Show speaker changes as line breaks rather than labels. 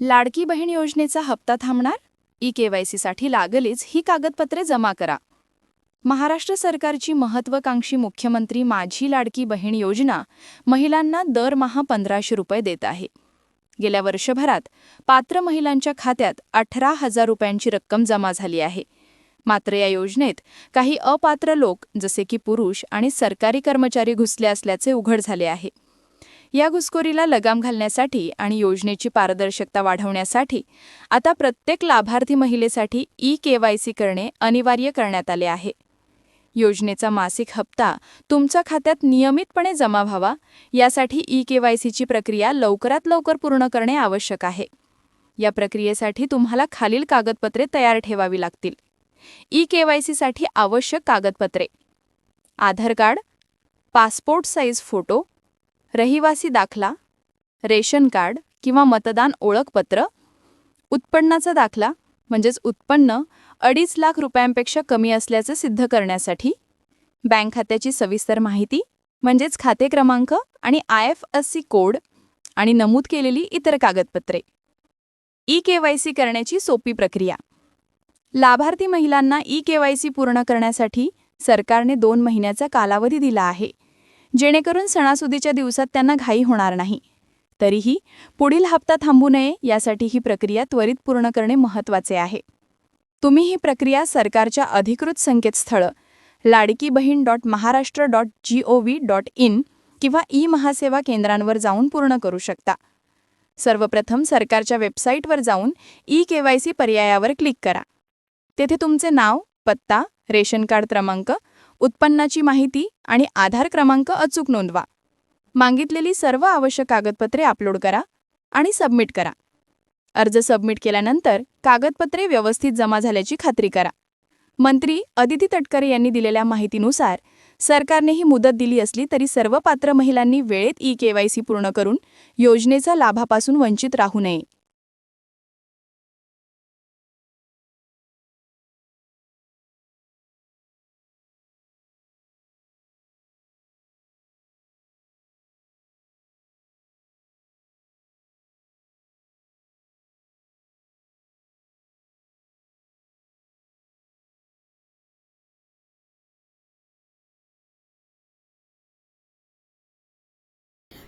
लाडकी बहीण योजनेचा हप्ता थांबणार? ई केवायसीसाठी लागलीच ही कागदपत्रे जमा करा. महाराष्ट्र सरकारची महत्त्वाकांक्षी मुख्यमंत्री माझी लाडकी बहीण योजना महिलांना दरमहा पंधराशे रुपये देत आहे. गेल्या वर्षभरात पात्र महिलांच्या खात्यात अठरा हजार रुपयांची रक्कम जमा झाली आहे. मात्र या योजनेत काही अपात्र लोक जसे की पुरुष आणि सरकारी कर्मचारी घुसले असल्याचे उघड झाले आहे. या घुसखोरीला लगाम घालण्यासाठी आणि योजनेची पारदर्शकता वाढवण्यासाठी आता प्रत्येक लाभार्थी महिलेसाठी ई केवायसी करणे अनिवार्य करण्यात आले आहे. योजनेचा मासिक हप्ता तुमच्या खात्यात नियमितपणे जमा व्हावा यासाठी ई केवायसीची प्रक्रिया लवकरात लवकर पूर्ण करणे आवश्यक आहे. या प्रक्रियेसाठी तुम्हाला खालील कागदपत्रे तयार ठेवावी लागतील. ई केवायसीसाठी आवश्यक कागदपत्रे. Aadhaar card passport size photo रहिवासी दाखला रेशन कार्ड किंवा मतदान ओळखपत्र उत्पन्नाचा दाखला म्हणजेच उत्पन्न अडीच लाख रुपयांपेक्षा कमी असल्याचे सिद्ध करण्यासाठी बँक खात्याची सविस्तर माहिती म्हणजेच खाते क्रमांक आणि I F S C code आणि नमूद केलेली इतर कागदपत्रे. ई के वाय सी करण्याची सोपी प्रक्रिया. लाभार्थी महिलांना ई के वाय सी पूर्ण करण्यासाठी सरकारने दोन महिन्याचा कालावधी दिला आहे. जेणेकरून सणासुदीच्या दिवसात त्यांना घाई होणार नाही. तरीही पुढील हप्ता थांबू नये यासाठी ही प्रक्रिया त्वरित पूर्ण करणे महत्त्वाचे आहे. तुम्ही ही प्रक्रिया सरकारच्या अधिकृत संकेतस्थळ Ladki Bahin dot Maharashtra dot G O V dot in किंवा ई महासेवा केंद्रांवर जाऊन पूर्ण करू शकता. सर्वप्रथम सरकारच्या वेबसाईटवर जाऊन ई के वाय सी पर्यायावर क्लिक करा. तेथे तुमचे नाव पत्ता रेशन कार्ड क्रमांक उत्पन्नाची माहिती आणि आधार क्रमांक अचूक नोंदवा. मागितलेली सर्व आवश्यक कागदपत्रे अपलोड करा आणि सबमिट करा. अर्ज सबमिट केल्यानंतर कागदपत्रे व्यवस्थित जमा झाल्याची खात्री करा. मंत्री अदिती तटकरे यांनी दिलेल्या माहितीनुसार सरकारने ही मुदत दिली असली तरी सर्व पात्र महिलांनी वेळेत ई केवायसी पूर्ण करून योजनेचा लाभापासून वंचित राहू नये.